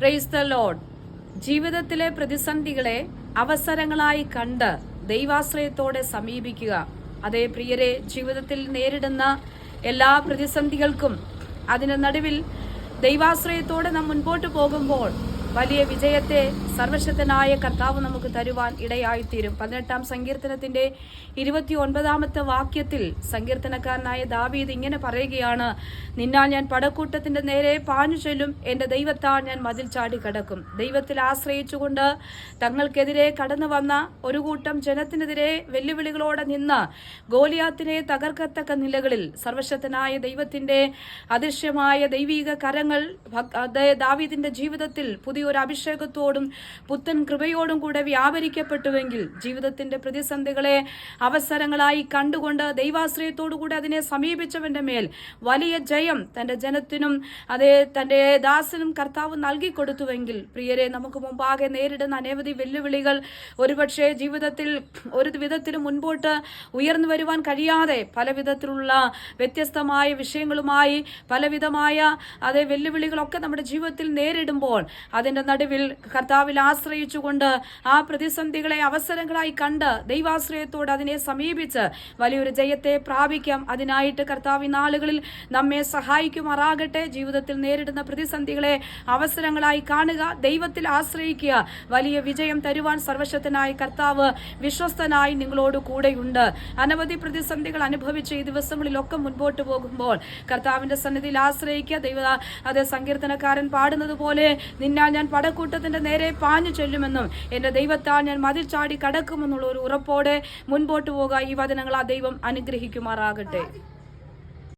Praise the load ജീവിതത്തിലെ പ്രതിസന്ധികളെ അവസരങ്ങളായി കണ്ട് ദൈവാശ്രയത്തോടെ സമീപിക്കുക. അതേ പ്രിയരെ ജീവിതത്തിൽ നേരിടുന്ന എല്ലാ പ്രതിസന്ധികൾക്കും അതിന് നടുവിൽ ദൈവാശ്രയത്തോടെ നാം മുൻപോട്ട് പോകുമ്പോൾ വലിയ വിജയത്തെ സർവശക്തനായ കർത്താവ് നമുക്ക് തരുവാൻ ഇടയായിത്തീരും. പതിനെട്ടാം സങ്കീർത്തനത്തിന്റെ ഇരുപത്തി ഒൻപതാമത്തെ വാക്യത്തിൽ സങ്കീർത്തനക്കാരനായ ദാവീദ് ഇങ്ങനെ പറയുകയാണ് നിന്നാൽ ഞാൻ പടക്കൂട്ടത്തിന്റെ നേരെ പാഞ്ഞു ചെല്ലും. എന്റെ ദൈവത്താൽ ഞാൻ മതിൽ ചാടി കടക്കും. ദൈവത്തിൽ ആശ്രയിച്ചുകൊണ്ട് തങ്ങൾക്കെതിരെ കടന്നു വന്ന ഒരു കൂട്ടം ജനത്തിനെതിരെ വെല്ലുവിളികളോടെ നിന്ന് ഗോലിയാത്തിനെ തകർക്കത്തക്ക നിലകളിൽ സർവശക്തനായ ദൈവത്തിന്റെ അദൃശ്യമായ ദൈവിക കരങ്ങൾ ദാവീദിന്റെ ജീവിതത്തിൽ ദാവീദിന്റെ ജീവിതത്തിൽ പുതിയൊരു അഭിഷേകത്തോടും പുത്തൻ കൃപയോടും കൂടെ വ്യാപരിക്കപ്പെട്ടുവെങ്കിൽ ജീവിതത്തിന്റെ പ്രതിസന്ധികളെ അവസരങ്ങളായി കണ്ടുകൊണ്ട് ദൈവാശ്രയത്തോടുകൂടി അതിനെ സമീപിച്ചവന്റെ മേൽ വലിയ ജയം തന്റെ ജനത്തിനും അതേ തന്റെ ദാസനും കർത്താവ് നൽകി കൊടുത്തുവെങ്കിൽ പ്രിയരെ നമുക്ക് മുമ്പാകെ നേരിടുന്ന അനവധി വെല്ലുവിളികൾ ഒരുപക്ഷെ ജീവിതത്തിൽ ഒരു വിധത്തിലും മുൻപോട്ട് ഉയർന്നു വരുവാൻ കഴിയാതെ പല വിധത്തിലുള്ള വ്യത്യസ്തമായ വിഷയങ്ങളുമായി പലവിധമായ അതേ വെല്ലുവിളികളൊക്കെ നമ്മുടെ ജീവിതത്തിൽ നേരിടുമ്പോൾ അതിന്റെ നടുവിൽ കർത്താവിൽ ആശ്രയിച്ചുകൊണ്ട് ആ പ്രതിസന്ധികളെ അവസരങ്ങളായി കണ്ട് ദൈവാശ്രയത്തോട് അതിനെ സമീപിച്ച് വലിയൊരു ജയത്തെ പ്രാപിക്കാം. അതിനായിട്ട് കർത്താവ് നാളുകളിൽ നമ്മെ സഹായിക്കുമാറാകട്ടെ. ജീവിതത്തിൽ നേരിടുന്ന പ്രതിസന്ധികളെ അവസരങ്ങളായി കാണുക ദൈവത്തിൽ ആശ്രയിക്കുക. വലിയ വിജയം തരുവാൻ സർവശക്തനായ കർത്താവ് വിശ്വസ്തനായി നിങ്ങളോട് കൂടെയുണ്ട്. അനവധി പ്രതിസന്ധികൾ അനുഭവിച്ച് ഈ ദിവസങ്ങളിലൊക്കെ മുൻപോട്ട് പോകുമ്പോൾ കർത്താവിന്റെ സന്നിധിയിൽ ആശ്രയിക്കുക. ദൈവ അത് സങ്കീർത്തനക്കാരൻ പാടുന്നത് പോലെ നിന്നാൽ ഞാൻ പടക്കൂട്ടത്തിന്റെ നേരെ പാഞ്ഞു ചെല്ലുമെന്നും എന്റെ ദൈവത്താൽ ഞാൻ മതിൽ ചാടി കടക്കുമെന്നുള്ള ഒരു ഉറപ്പോടെ മുൻപോട്ട് പോകുക ഈ വചനങ്ങൾ ആ ദൈവം അനുഗ്രഹിക്കുമാറാകട്ടെ.